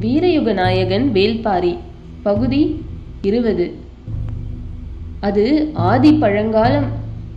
வீரயுக நாயகன் வேல்பாரி பகுதி இருபது. அது ஆதி பழங்காலம்.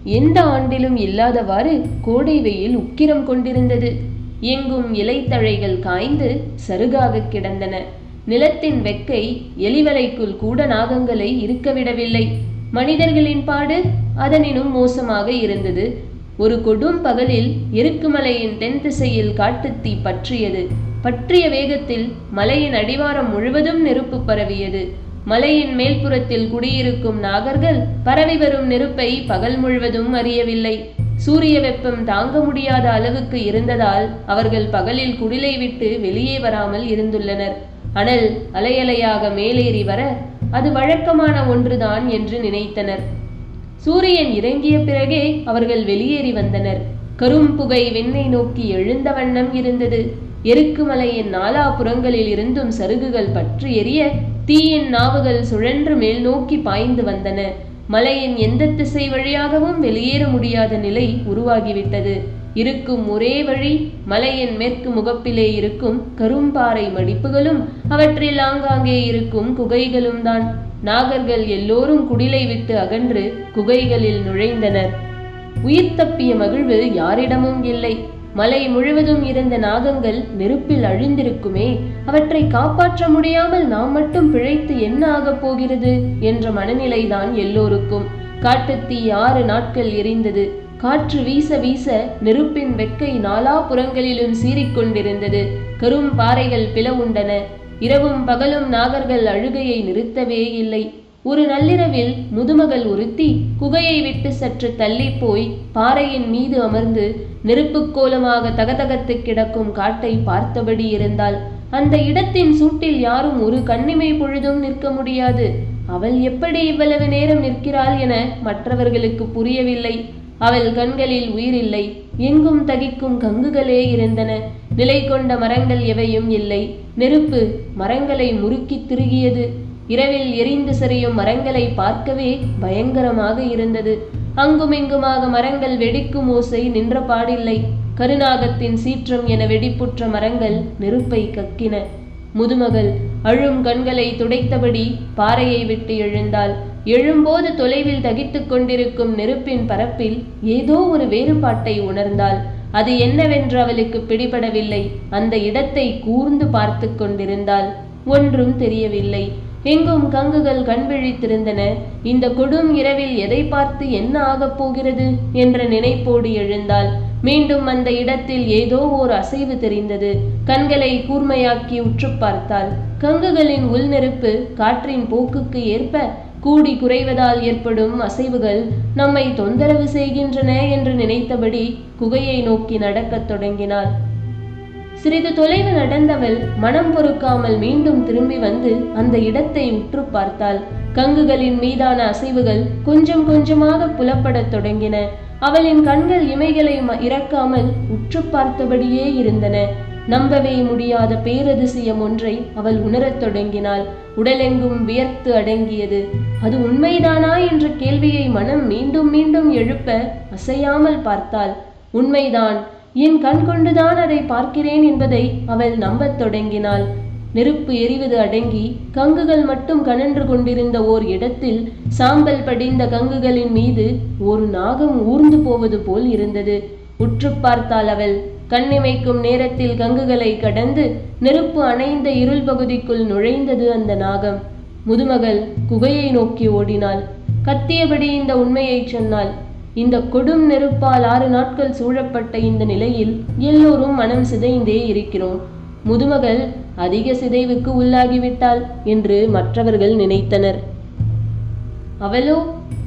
எந்த ஆண்டிலும் இல்லாதவாறு கோடை வெயில் உக்கிரம் கொண்டிருந்தது. எங்கும் இலைத்தழைகள் காய்ந்து சருகாக கிடந்தன. நிலத்தின் வெக்கை எலிவலைக்குள் கூட நாகங்களை இருக்கவிடவில்லை. மனிதர்களின் பாடு அதனினும் மோசமாக இருந்தது. ஒரு கொடும் பகலில் எருக்குமலையின் தென் திசையில் காட்டுத்தீ பற்றியது. பற்றிய வேகத்தில் மலையின் அடிவாரம் முழுவதும் நெருப்பு பரவியது. மலையின் மேல்புறத்தில் குடியிருக்கும் நாகர்கள் பரவி வரும் நெருப்பை பகல் முழுவதும் அறியவில்லை. சூரிய வெப்பம் தாங்க முடியாத அளவுக்கு இருந்ததால் அவர்கள் பகலில் குடிலை விட்டு வெளியே வராமல் இருந்துள்ளனர். அனல் அலையலையாக மேலேறி வர அது வழக்கமான ஒன்றுதான் என்று நினைத்தனர். சூரியன் இறங்கிய பிறகே அவர்கள் வெளியேறி வந்தனர். கரும் புகை வெண்ணை நோக்கி எழுந்த வண்ணம் இருந்தது. எருக்குமலையின் நாலாபுறங்களில் இருந்தும் சருகுகள் பற்றி எரிய தீயின் நாவுகள் சுழன்று மேல் நோக்கி பாய்ந்து வந்தன. மலையின் எந்த திசை வழியாகவும் வெளியேற முடியாத நிலை உருவாகிவிட்டது. இருக்கும் ஒரே வழி மலையின் மேற்கு முகப்பிலே இருக்கும் கரும்பாறை மடிப்புகளும் அவற்றில் ஆங்காங்கே இருக்கும் குகைகளும் தான். நாகர்கள் எல்லோரும் குடிலை விட்டு அகன்று குகைகளில் நுழைந்தனர். உயிர் தப்பிய மகிழ்வு யாரிடமும் இல்லை. மலை முழுவதும் இருந்த நாகங்கள் நெருப்பில் அழிந்திருக்குமே அவற்றை காப்பாற்ற முடியாமல் நாம் மட்டும் பிழைத்து என்ன ஆகப் போகிறது என்ற மனநிலைதான் எல்லோருக்கும். காட்டுத்தீ ஆறு நாட்கள் எரிந்தது. காற்று வீச வீச நெருப்பின் வெக்கை நாலா புறங்களிலும் சீறிக்கொண்டிருந்தது. கரும் பாறைகள் பிளவுண்டன. இரவும் பகலும் நாகர்கள் அழுகையை நிறுத்தவே இல்லை. ஒரு நள்ளிரவில் முதுமகள் ஒருத்தி குகையை விட்டு சற்று தள்ளி போய் பாறையின் மீது அமர்ந்து நெருப்புக் கோலமாக தகதகத்து கிடக்கும் காட்டை பார்த்தபடி இருந்தாள். அந்த இடத்தின் சூட்டில் யாரும் ஒரு கண்ணிமை பொழுதும் நிற்க முடியாது. அவள் எப்படி இவ்வளவு நேரம் நிற்கிறாள் என மற்றவர்களுக்கு புரியவில்லை. அவள் கண்களில் உயிரில்லை. எங்கும் தகிக்கும் கங்குகளே இருந்தன. நிலை கொண்ட மரங்கள் எவையும் இல்லை. நெருப்பு மரங்களை முறுக்கி திருகியது. இரவில் எரிந்து சரியும் மரங்களை பார்க்கவே பயங்கரமாக இருந்தது. அங்குமிங்குமாக மரங்கள் வெடிக்கும் ஓசை நின்ற பாடில்லை. கருநாகத்தின் சீற்றம் என வெடிப்புற்ற மரங்கள் நெருப்பை கக்கின. முதுமகள் அழும் கண்களை துடைத்தபடி பாறையை விட்டு எழுந்தாள். எழும்போது தொலைவில் தகித்துக் கொண்டிருக்கும் நெருப்பின் பரப்பில் ஏதோ ஒரு வேறுபாட்டை உணர்ந்தாள். அது என்னவென்று அவளுக்கு பிடிபடவில்லை. அந்த இடத்தை கூர்ந்து பார்த்து கொண்டிருந்தாள். ஒன்றும் தெரியவில்லை. எங்கும் கங்குகள் கண் விழித்திருந்தன. இந்த கொடும் இரவில் எதை பார்த்து என்ன ஆகப் போகிறது என்ற நினைப்போடு எழுந்தாள். மீண்டும் அந்த இடத்தில் ஏதோ ஓர் அசைவு தெரிந்தது. கண்களை கூர்மையாக்கி உற்று பார்த்தாள். கங்குகளின் உள்நெருப்பு காற்றின் போக்குக்கு ஏற்ப கூடி குறைவதால் ஏற்படும் அசைவுகள் நம்மை தொந்தரவு செய்கின்றன என்று நினைத்தபடி குகையை நோக்கி நடக்கத் தொடங்கினாள். சிறிது தொலைவு நடந்தவள் மனம் பொறுக்காமல் மீண்டும் திரும்பி வந்து அந்த இடத்தை உற்று பார்த்தாள். கங்குகளின் மீதான அசைவுகள் கொஞ்சம் கொஞ்சமாக புலப்படத் தொடங்கின. அவளின் கண்கள் இமைகளை இறக்காமல் உற்று பார்த்தபடியே இருந்தன. நம்பவே முடியாத பேரதிசயம் ஒன்றை அவள் உணரத் தொடங்கினாள். உடலெங்கும் வியர்த்து அடங்கியது. அது உண்மைதானா என்ற கேள்வியை மனம் மீண்டும் மீண்டும் எழுப்ப அசையாமல் பார்த்தாள். உண்மைதான். என் கண் கொண்டுதான் அதை பார்க்கிறேன் என்பதை அவள் நம்பத் தொடங்கினாள். நெருப்பு எரிவது அடங்கி கங்குகள் மட்டும் கனன்று கொண்டிருந்த ஓர் இடத்தில் சாம்பல் படிந்த கங்குகளின் மீது ஒரு நாகம் ஊர்ந்து போவது போல் இருந்தது. உற்று பார்த்தாள் அவள். கண்ணிமைக்கும் நேரத்தில் கங்குகளை கடந்து நெருப்பு அணைந்த இருள் பகுதிக்குள் நுழைந்தது அந்த நாகம். முதுமகள் குகையை நோக்கி ஓடினாள். கத்தியபடி இந்த உண்மையை சொன்னாள். இந்த கொடும் நெருப்பால் ஆறு நாட்கள் சூழப்பட்ட இந்த நிலையில் எல்லோரும் மனம் சிதைந்தே இருக்கிறோம். முதுமகள் அதிக சிதைவுக்கு உள்ளாகிவிட்டாள் என்று மற்றவர்கள் நினைத்தனர். அவளோ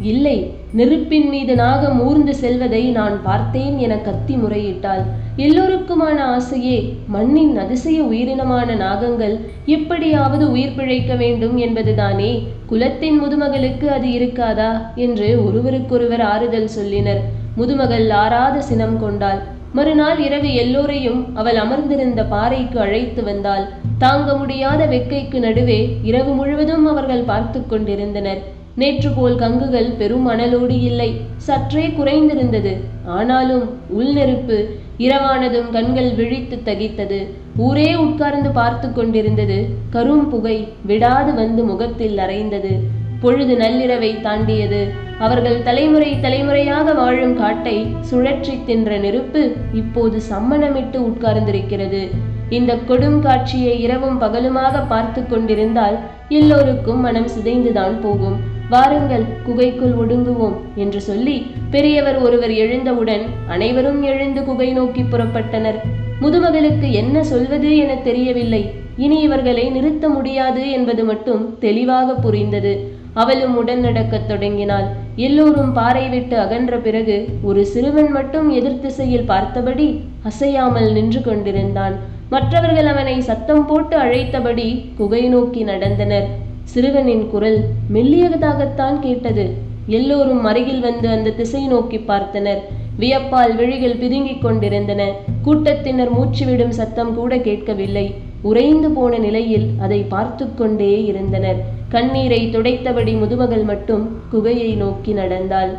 இல்லை நெருப்பின் மீது நாகம் ஊர்ந்து செல்வதை நான் பார்த்தேன் என கத்தி முறையிட்டாள். எல்லோருக்குமான ஆசையே மண்ணின் அதிசய உயிரினமான நாகங்கள் எப்படியாவது உயிர் பிழைக்க வேண்டும் என்பதுதானே? குலத்தின் முதுமகளுக்கு அது இருக்காதா? என்று ஒருவருக்கொருவர் ஆறுதல் சொல்லினர். முதுமகள் ஆறாத சினம் கொண்டாள். மறுநாள் இரவு எல்லோரையும் அவள் அமர்ந்திருந்த பாறைக்கு அழைத்து வந்தாள். தாங்க முடியாத வெக்கைக்கு நடுவே இரவு முழுவதும் அவர்கள் பார்த்து கொண்டிருந்தனர். நேற்று போல் கங்குகள் பெரும் அனலோடு இல்லை. சற்றே குறைந்திருந்தது. ஆனாலும் உள்நெருப்பு இரவானதும் கண்கள் விழித்து தகித்தது. ஊரே உட்கார்ந்து பார்த்து கொண்டிருந்தது. கரும் புகை விடாது வந்து முகத்தில் அரைந்தது பொழுது நள்ளிரவை தாண்டியது. அவர்கள் தலைமுறை தலைமுறையாக வாழும் காட்டை சுழற்றி தின்ற நெருப்பு இப்போது சம்மணமிட்டு உட்கார்ந்திருக்கிறது. இந்த கொடும் காட்சியை இரவும் பகலுமாக பார்த்து கொண்டிருந்தால் எல்லோருக்கும் மனம் சிதைந்துதான் போகும். வாருங்கள் குகைக்குள் ஒடுங்குவோம் என்று சொல்லி பெரியவர் ஒருவர் எழுந்தவுடன் அனைவரும் எழுந்து குகை நோக்கி புறப்பட்டனர். முதுமகளுக்கு என்ன சொல்வது என தெரியவில்லை. இனி இவர்களை நிறுத்த முடியாது என்பது மட்டும் தெளிவாக புரிந்தது. அவளும் உடன் நடக்கத் தொடங்கினாள். எல்லோரும் பாறை விட்டு அகன்ற பிறகு ஒரு சிறுவன் மட்டும் எதிர்த்திசையில் பார்த்தபடி அசையாமல் நின்று கொண்டிருந்தான். மற்றவர்கள் அவனை சத்தம் போட்டு அழைத்தபடி குகை நோக்கி நடந்தனர். சிறுவனின் குரல் மெல்லியதாகத்தான் கேட்டது. எல்லோரும் அருகில் வந்து அந்த திசை நோக்கி பார்த்தனர். வியப்பால் விழிகள் பிதுங்கிக் கொண்டிருந்தன. கூட்டத்தினர் மூச்சுவிடும் சத்தம் கூட கேட்கவில்லை. உறைந்து போன நிலையில் அதை பார்த்து கொண்டே இருந்தனர். கண்ணீரை துடைத்தபடி முதுமகள் மட்டும் குகையை நோக்கி நடந்தாள்.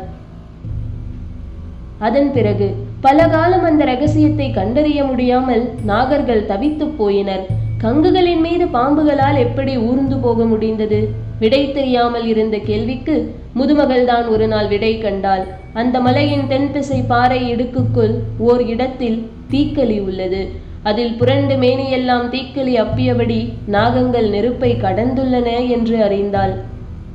அதன் பிறகு பல காலம் அந்த ரகசியத்தை கண்டறிய முடியாமல் நாகர்கள் தவித்துப் போயினர். கங்குகளின் மீது பாம்புகளால் எப்படி ஊர்ந்து போக முடிந்தது? விடை தெரியாமல் இருந்த கேள்விக்கு முதுமகள்தான் ஒரு நாள் விடை கண்டாள். அந்த மலையின் தென் திசை பாறை இடுக்குக்குள் ஓர் இடத்தில் தீக்களி உள்ளது. அதில் புரண்டு மேனியெல்லாம் தீக்களி அப்பியபடி நாகங்கள் நெருப்பை கடந்துள்ளன என்று அறிந்தாள்.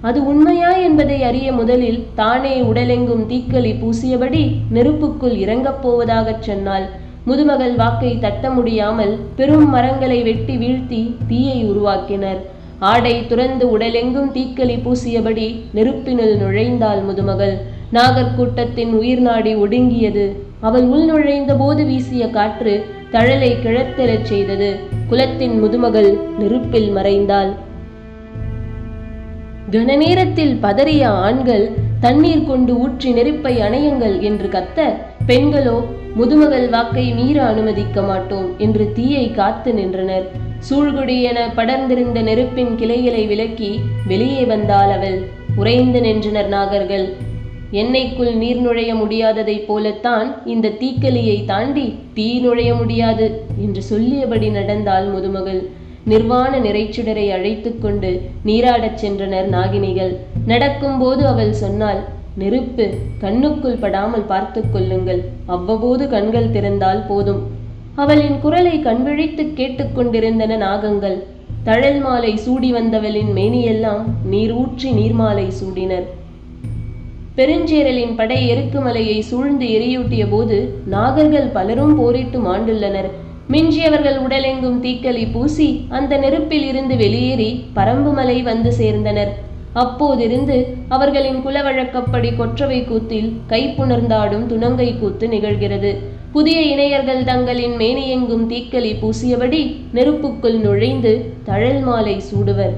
அது உண்மையா என்பதை அறிய முதலில் தானே உடலெங்கும் தீக்களி பூசியபடி நெருப்புக்குள் இறங்கப் போவதாகச் சொன்னாள். முதுமகள் வாக்கை தட்ட முடியாமல் பெரும் மரங்களை வெட்டி வீழ்த்தி தீயை உருவாக்கினர். ஆடை துறந்து உடலெங்கும் தீக்களி பூசியபடி நெருப்பினுள் நுழைந்தாள் முதுமகள். நாகர்கூட்டத்தின் உயிர் நாடி ஒடுங்கியது. அவள் உள் நுழைந்த போது வீசிய காற்று தழலை கிழத்தெழச் செய்தது. குலத்தின் முதுமகள் நெருப்பில் மறைந்தாள். கன நேரத்தில் பதறிய ஆண்கள் தண்ணீர் கொண்டு ஊற்றி நெருப்பை அணையுங்கள் என்று கத்த பெண்களோ முதுமகள் வாக்கை மீற அனுமதிக்க மாட்டோம் என்று தீயை காத்து நின்றனர். சூழ்குடி என படர்ந்திருந்த நெருப்பின் கிளைகளை விலக்கி வெளியே வந்தாள் அவள். உறைந்து நின்றனர் நாகர்கள். எண்ணெய்க்குள் நீர் நுழைய முடியாததைப் போலத்தான் இந்த தீக்கலியை தாண்டி தீ நுழைய முடியாது என்று சொல்லியபடி நடந்தாள் முதுமகள். நிர்வாண நிறைச்சுடரை அழைத்துக் கொண்டு நீராடச் சென்றனர் நாகினிகள். நடக்கும்போது அவள் சொன்னாள் நெருப்பு கண்ணுக்குள் படாமல் பார்த்து கொள்ளுங்கள். அவ்வப்போது கண்கள் திறந்தால் போதும். அவளின் குரலை கண்விழித்து கேட்டுக்கொண்டிருந்தன நாகங்கள். தழல் மாலை சூடி வந்தவளின் மேனியெல்லாம் நீர் ஊற்றி நீர்மாலை சூடினர். பெருஞ்சேரலின் படை எருக்குமலையை சூழ்ந்து எரியூட்டிய போது நாகர்கள் பலரும் போரிட்டு மாண்டுள்ளனர் மிஞ்சியவர்கள் உடலெங்கும் தீக்களி பூசி அந்த நெருப்பில் இருந்து வெளியேறி பரம்புமலை வந்து சேர்ந்தனர். அப்போதிருந்து அவர்களின் குலவழக்கப்படி கொற்றவை கூத்தில் கைப்புணர்ந்தாடும் துணங்கை கூத்து நிகழ்கிறது. புதிய இணையர்கள் தங்களின் மேனியெங்கும் தீக்களி பூசியபடி நெருப்புக்குள் நுழைந்து தழல் மாலை சூடுவர்.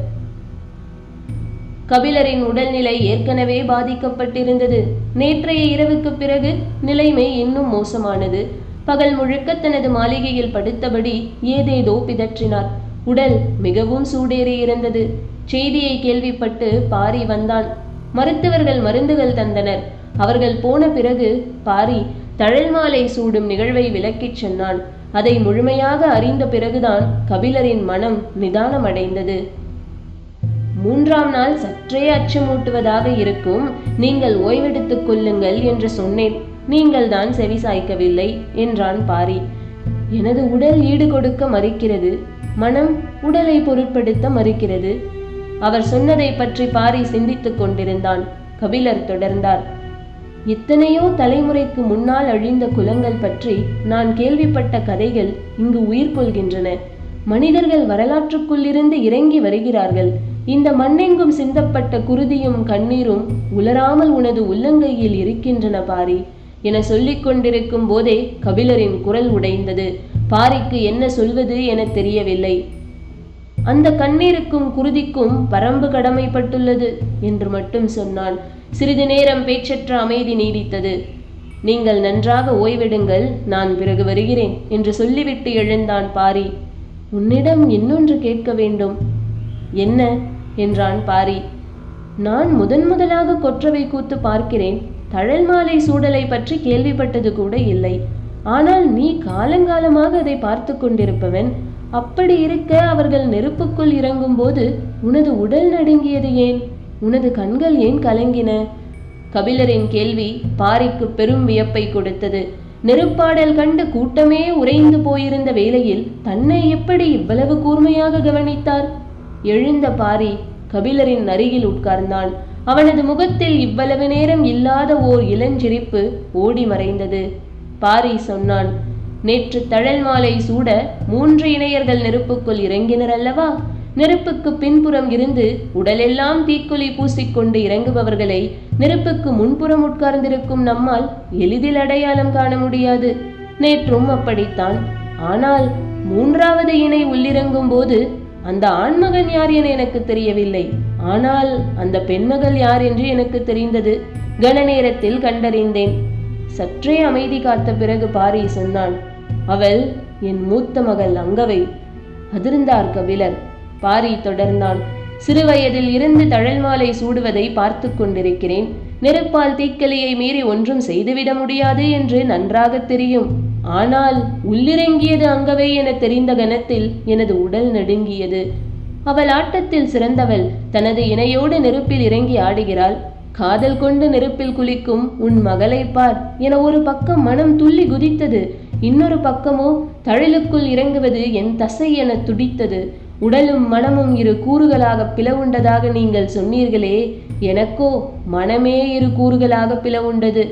கபிலரின் உடல்நிலை ஏற்கனவே பாதிக்கப்பட்டிருந்தது. நேற்றைய இரவுக்கு பிறகு நிலைமை இன்னும் மோசமானது. பகல் முழுக்க தனது மாளிகையில் படுத்தபடி ஏதேதோ பிதற்றினார். உடல் மிகவும் சூடேறி இருந்தது செய்தியை கேள்விப்பட்டு பாரி வந்தான். மருத்துவர்கள் மருந்துகள் தந்தனர். அவர்கள் போன பிறகு பாரி தழல் மாலை சூடும் நிகழ்வை விளக்கிச் சொன்னான். அதை முழுமையாக அறிந்த பிறகுதான் கபிலரின் மனம் நிதானமடைந்தது. மூன்றாம் நாள் சற்றே அச்சமூட்டுவதாக இருக்கும். நீங்கள் ஓய்வெடுத்துக் கொள்ளுங்கள் என்று சொன்னேன். நீங்கள் தான் செவி சாய்க்கவில்லை என்றான் பாரி. எனது உடல் ஈடு கொடுக்க மறுக்கிறது. மனம் உடலை பொருட்படுத்த மறுக்கிறது. அவர் சொன்னதை பற்றி பாரி சிந்தித்துக் கொண்டிருந்தான். கபிலர் தொடர்ந்தார். எத்தனையோ தலைமுறைக்கு முன்னால் அழிந்த குலங்கள் பற்றி நான் கேள்விப்பட்ட கதைகள் இங்கு உயிர் கொள்கின்றன. மனிதர்கள் வரலாற்றுக்குள்ளிருந்து இறங்கி வருகிறார்கள். இந்த மண்ணெங்கும் சிந்தப்பட்ட குருதியும் கண்ணீரும் உலராமல் உனது உள்ளங்கையில் இருக்கின்றன பாரி என சொல்லிக் கொண்டிருக்கும் போதே கபிலரின் குரல் உடைந்தது. பாரிக்கு என்ன சொல்வது என தெரியவில்லை. அந்த கண்ணீருக்கும் குருதிக்கும் பரம்பு கடமைப்பட்டுள்ளது என்று மட்டும் சொன்னான் சிறிது நேரம் பேச்சற்ற அமைதி நீடித்தது. நீங்கள் நன்றாக ஓய்வெடுங்கள் நான் பிறகு வருகிறேன் என்று சொல்லிவிட்டு எழுந்தான் பாரி. உன்னிடம் இன்னொன்று கேட்க வேண்டும். என்ன? என்றான் பாரி. நான் முதன் முதலாக கொற்றவை கூத்து பார்க்கிறேன். தழல் மாலை சூடலை பற்றி கேள்விப்பட்டது கூட இல்லை. ஆனால் நீ காலங்காலமாக அதை பார்த்து கொண்டிருப்பவன். அப்படி இருக்க அவர்கள் நெருப்புக்குள் இறங்கும்போது உனது உடல் நடுங்கியது ஏன்? உனது கண்கள் ஏன் கலங்கின? கபிலரின் கேள்வி பாரிக்கு பெரும் வியப்பை கொடுத்தது. நெருப்பாடல் கண்டு கூட்டமே உறைந்து போயிருந்த வேளையில் தன்னை எப்படி இவ்வளவு கூர்மையாக கவனித்தார்? எழுந்த பாரி கபிலரின் அருகில் உட்கார்ந்தான் அவனது முகத்தில் இவ்வளவு நேரம் இல்லாத ஓர் இளஞ்சிரிப்பு ஓடி மறைந்தது. பாரி சொன்னான் நேற்று தழல் மாலை சூட மூன்று இணையர்கள் நெருப்புக்குள் இறங்கினர் அல்லவா நெருப்புக்கு பின்புறம் இருந்து உடலெல்லாம் தீக்குழி பூசிக்கொண்டு இறங்குபவர்களை நெருப்புக்கு முன்புறம் உட்கார்ந்திருக்கும் நம்மால் எளிதில் அடையாளம் காண முடியாது. நேற்றும் அப்படித்தான். ஆனால் மூன்றாவது இணை உள்ளிறங்கும் போது அந்த ஆண்மகன் யார் என எனக்கு தெரியவில்லை. ஆனால் அந்த பெண்மகள் யார் என்று எனக்கு தெரிந்தது கன நேரத்தில் கண்டறிந்தேன். சற்றே அமைதி காத்த பிறகு பாரி சொன்னான் அவள் என் மூத்த மகள் அங்கவை. அதிர்ந்தார் கபிலர். பாரி தொடர்ந்தான் சிறுவயதில் இருந்து தழல் மாலை சூடுவதை பார்த்து கொண்டிருக்கிறேன். நெருப்பால் தீக்கலையை மீறி ஒன்றும் செய்துவிட முடியாது என்று நன்றாக தெரியும். ஆனால் உள்ளிறங்கியது அங்கவை என தெரிந்த கணத்தில் எனது உடல் நடுங்கியது. அவள் ஆட்டத்தில் சிறந்தவள். தனது இணையோடு நெருப்பில் இறங்கி ஆடுகிறாள். காதல் கொண்டு நெருப்பில் குளிக்கும் உன் மகளை பார் என ஒரு பக்கம் மனம் துள்ளி குதித்தது. இன்னொரு பக்கமோ தழலுக்குள் இறங்குவது என் தசை என துடித்தது. உடலும் மனமும் இரு கூறுகளாக பிளவுண்டதாக நீங்கள் சொன்னீர்களே எனக்கோ மனமே இரு கூறுகளாக பிளவுண்டது.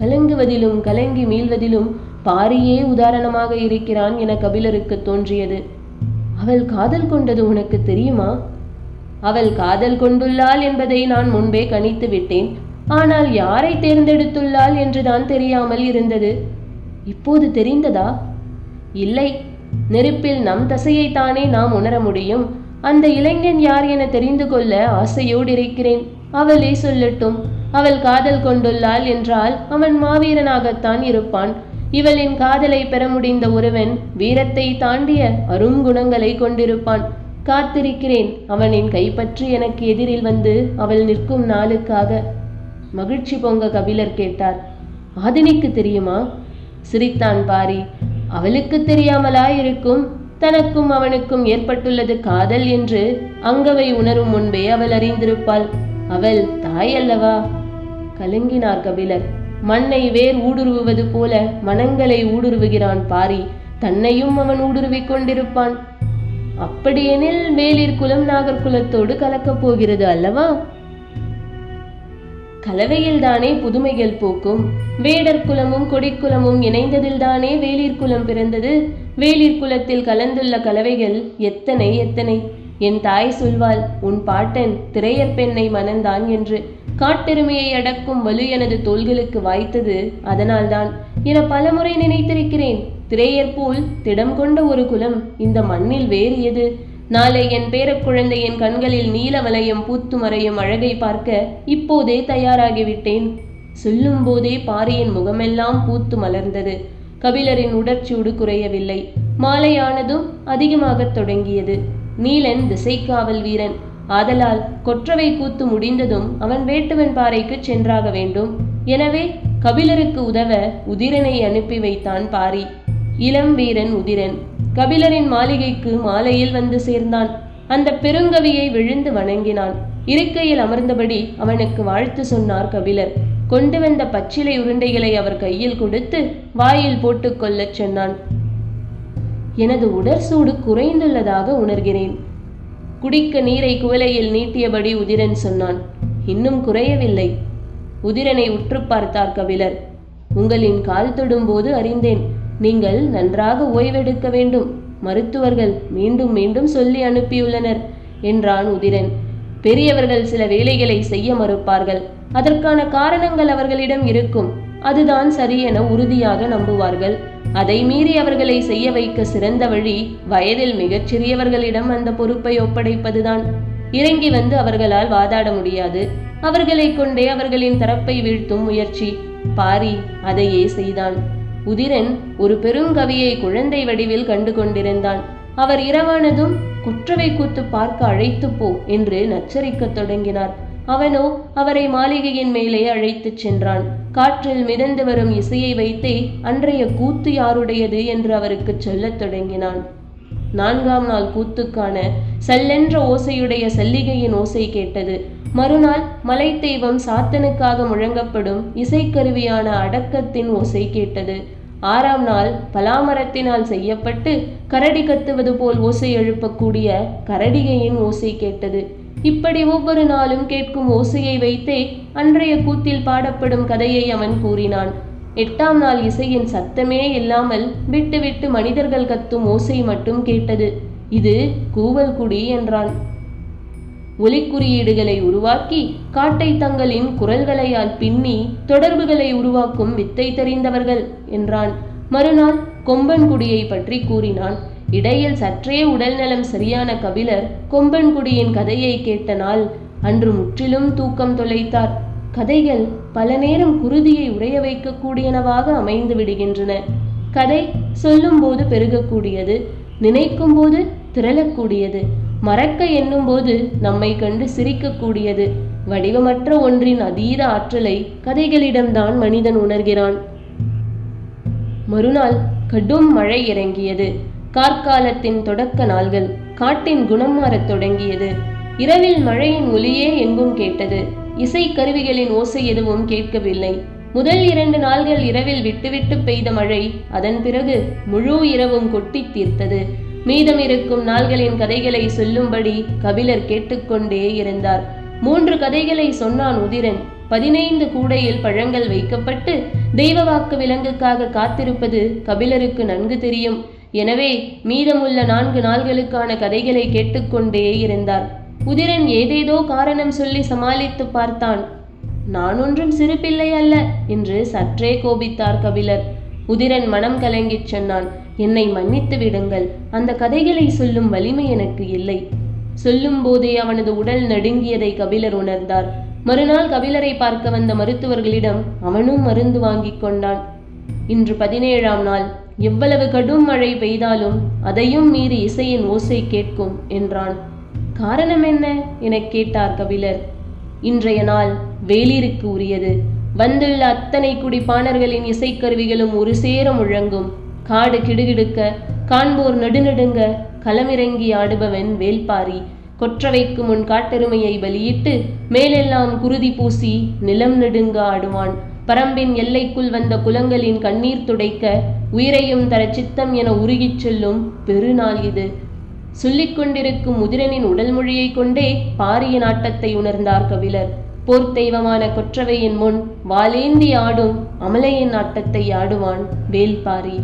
கலங்குவதிலும் கலங்கி மீள்வதிலும் பாரியே உதாரணமாக இருக்கிறான் என கபிலருக்கு தோன்றியது. அவள் காதல் கொண்டது உனக்கு தெரியுமா? அவள் காதல் கொண்டுள்ளாள் என்பதை நான் முன்பே கணித்து விட்டேன் ஆனால் யாரை தேர்ந்தெடுத்துள்ளாள் என்றுதான் தெரியாமல் இருந்தது. இப்போது தெரிந்ததா? இல்லை. நெருப்பில் நம் தசையைத்தானே நாம் உணர முடியும். அந்த இளைஞன் யார் என தெரிந்து கொள்ள ஆசையோடு இருக்கிறேன். அவளே சொல்லட்டும். அவள் காதல் கொண்டுள்ளாள் என்றால் அவன் மாவீரனாகத்தான் இருப்பான். இவளின் காதலை பெற முடிந்த ஒருவன் வீரத்தை தாண்டிய அருங்குணங்களை கொண்டிருப்பான். காத்திருக்கிறேன். அவனின் கைப்பற்றி எனக்கு எதிரில் வந்து அவள் நிற்கும் நாளுக்காக. மகிழ்ச்சி பொங்க கபிலர் கேட்டார். ஆதினிக்கு தெரியுமா? சிரித்தான் பாரி அவளுக்கு தெரியாமலா இருக்கும் தனக்கும் அவனுக்கும் ஏற்பட்டுள்ளது காதல் என்று அங்கவை உணரும் முன்பே அவள் அறிந்திருப்பாள். அவள் தாய் அல்லவா? கலங்கினார் கபிலர். மண்ணை வேர் ஊடுருவுவது போல மனங்களை ஊடுருவுகிறான் பாரி. தன்னையும் அவன் ஊடுருவிக் கொண்டிருப்பான். அப்படியெனில் வேலிர் குலம் நாகர்குலத்தோடு கலக்கப் போகிறது அல்லவா? கலவையில்தானே புதுமைகள் பூக்கும்? வேடர் குலமும் கொடிக்குலமும் இணைந்ததில்தானே வேலிர் குலம் பிறந்தது? வேலிர் குலத்தில் கலந்துள்ள கலவைகள் எத்தனை எத்தனை? என் தாய் சொல்வாள் உன் பாட்டன் திரையர் பெண்ணை மணந்தான் என்று. காட்டெருமையை அடக்கும் வலு எனது தோள்களுக்கு வாய்த்தது அதனால்தான். என பலமுறை நினைத்திருக்கிறேன். திரையர் போல் திடம் கொண்ட ஒரு குலம் இந்த மண்ணில் வேறு எது? நாளை என் பேரக்குழந்தையின் கண்களில் நீல வளையம் பூத்து மறையும் அழகை பார்க்க இப்போதே தயாராகிவிட்டேன். சொல்லும் போதே பாரியின் முகமெல்லாம் பூத்து மலர்ந்தது. கபிலரின் உடற்சூடு குறையவில்லை. மாலையானதும் அதிகமாகத் தொடங்கியது. நீலன் திசைக்காவல் வீரன். ஆதலால் கொற்றவை கூத்து முடிந்ததும் அவன் வேட்டுவன் பாறைக்கு சென்றாக வேண்டும். எனவே கபிலருக்கு உதவ உதிரனை அனுப்பி வைத்தான் பாரி. இளம் வீரன் உதிரன். கபிலரின் மாளிகைக்கு மாலையில் வந்து சேர்ந்தான். அந்த பெருங்கவியை விழுந்து வணங்கினான். இருக்கையில் அமர்ந்தபடி அவனுக்கு வாழ்த்து சொன்னார் கபிலர். கொண்டு வந்த பச்சிலை உருண்டைகளை அவர் கையில் கொடுத்து வாயில் போட்டுக்கொள்ளச் சொன்னான். எனது உடற்சூடு குறைந்துள்ளதாக உணர்கிறேன். குடிக்க நீரை குவலையில் நீட்டியபடி உதிரன் சொன்னான். இன்னும் குறையவில்லை. உதிரனை உற்று பார்த்தார் கபிலர். உங்களின் கால் தொடும்போது அறிந்தேன். நீங்கள் நன்றாக ஓய்வெடுக்க வேண்டும். மருத்துவர்கள் மீண்டும் மீண்டும் சொல்லி அனுப்பியுள்ளனர் என்றான் உதிரன். பெரியவர்கள் சில வேலைகளை செய்ய மறுப்பார்கள். அதற்கான காரணங்கள் அவர்களிடம் இருக்கும். அதுதான் சரி என உறுதியாக நம்புவார்கள். அதை மீறி அவர்களை செய்ய வைக்க சிறந்த வழி வயதில் மிகச் சிறியவர்களிடம் அந்த பொறுப்பை ஒப்படைப்பதுதான். இறங்கி வந்து அவர்களால் வாதாட முடியாது. அவர்களை கொண்டே அவர்களின் தரப்பை வீழ்த்தும் முயற்சி. பாரி அதையே செய்தான். உதிரன் ஒரு பெருங்கவியை குழந்தை வடிவில் கண்டு கொண்டிருந்தான். அவர் இரவானதும் குற்றவை கூத்து பார்க்க அழைத்து போ என்று நச்சரிக்கத் தொடங்கினார். அவனோ அவரை மாளிகையின் மேலே அழைத்துச் சென்றான். காற்றில் மிதந்து வரும் இசையை வைத்தே அன்றைய கூத்து யாருடையது என்று அவருக்கு சொல்லத் தொடங்கினான். நான்காம் நாள் கூத்துக்கான சல்லென்ற ஓசையுடைய சல்லிகையின் ஓசை கேட்டது. மறுநாள் மலை தெய்வம் சாத்தனுக்காக முழங்கப்படும் இசைக்கருவியான அடக்கத்தின் ஓசை கேட்டது. ஆறாம் நாள் பலாமரத்தினால் செய்யப்பட்டு கரடி கத்துவது போல் ஓசை எழுப்பக்கூடிய கரடிகையின் ஓசை கேட்டது. இப்படி ஒவ்வொரு நாளும் கேட்கும் ஓசையை வைத்தே அன்றைய கூத்தில் பாடப்படும் கதையை அவன் கூறினான். எட்டாம் நாள் இசையின் சத்தமே இல்லாமல் விட்டு விட்டு மனிதர்கள் கத்தும் ஓசை மட்டும் கேட்டது. இது கூவல் குடி என்றான் ஒலிக்குறியீடுகளை உருவாக்கி காட்டை தங்களின் குரல்களையால் பின்னி தொடர்புகளை உருவாக்கும் வித்தை தெரிந்தவர்கள் என்றான். மறுநாள் கொம்பன்குடியை பற்றி கூறினான். இடையில் சற்றே உடல்நலம் சரியான கபிலர் கொம்பன்குடியின் கதையை கேட்ட நாள் அன்று முற்றிலும் தூக்கம் தொலைத்தார். கதைகள் பல நேரம் குருதியை உடைய வைக்கக்கூடியனவாக அமைந்து விடுகின்றன. கதை சொல்லும்போது பெருகக்கூடியது நினைக்கும் போது திரளக்கூடியது. மறக்க எண்ணும்போது நம்மை கண்டு சிரிக்கக்கூடியது. வடிவமற்ற ஒன்றின் அதீத ஆற்றலை கதைகளிடம்தான் மனிதன் உணர்கிறான். மறுநாள் கடும் மழை இறங்கியது. கார்காலத்தின் தொடக்க நாள்கள் காட்டின் குணம் மாறத் தொடங்கியது. இரவில் மழையின் ஒலியே எங்கும் கேட்டது. இசை கருவிகளின் ஓசை எதுவும் கேட்கவில்லை. முதல் இரண்டு நாள்கள் இரவில் விட்டுவிட்டு பெய்த மழை அதன் பிறகு முழு இரவும் கொட்டி தீர்த்தது. மீதம் இருக்கும் நாள்களின் கதைகளை சொல்லும்படி கபிலர் கேட்டுக்கொண்டே இருந்தார். மூன்று கதைகளை சொன்னான் உதிரன். பதினைந்து கூடையில் பழங்கள் வைக்கப்பட்டு தெய்வ வாக்கு விலங்குக்காக காத்திருப்பது கபிலருக்கு நன்கு தெரியும். எனவே மீதமுள்ள நான்கு நாள்களுக்கான கதைகளை கேட்டுக்கொண்டே இருந்தார். உதிரன் ஏதேதோ காரணம் சொல்லி சமாளித்து பார்த்தான். நான் ஒன்றும் சிறு பிள்ளை அல்ல என்று சற்றே கோபித்தார் கபிலர். உதிரன் மனம் கலங்கிச் சொன்னான். என்னை மன்னித்து விடுங்கள். அந்த கதைகளை சொல்லும் வலிமை எனக்கு இல்லை. சொல்லும் போதே அவனது உடல் நடுங்கியதை கபிலர் உணர்ந்தார். மறுநாள் கபிலரை பார்க்க வந்த மருத்துவர்களிடம் அவனும் மருந்து வாங்கிக் கொண்டான். இன்று பதினேழாம் நாள். எவ்வளவு கடும் மழை பெய்தாலும் அதையும் மீறி இசையின் ஓசை கேட்கும் என்றான். காரணம் என்ன? எனக் கேட்டார் கபிலர். இன்றைய நாள் வேலிருக்கு உரியது. வந்துள்ள அத்தனை குடிப்பாணர்களின் இசைக்கருவிகளும் ஒரு சேர முழங்கும். காடு கிடுகிடுக்க காண்போர் நடுநடுங்க களமிறங்கி ஆடுபவன் வேல்பாரி. கொற்றவைக்கு முன் காட்டெருமையை பலியிட்டு மேலெல்லாம் குருதி பூசி நிலம் நெடுங்க ஆடுவான். பரம்பின் எல்லைக்குள் வந்த குலங்களின் கண்ணீர் துடைக்க உயிரையும் தர சித்தம் என உருகிச் செல்லும் பெருநாள் இது. சொல்லிக் கொண்டிருக்கும் முதிரனின் உடல் மொழியை கொண்டே பாரிய ஆட்டத்தை உணர்ந்தார் கபிலர். போர் தெய்வமான கொற்றவையின் முன் வாலேந்தி ஆடும் அமலையின் ஆட்டத்தை ஆடுவான் வேல்பாரி.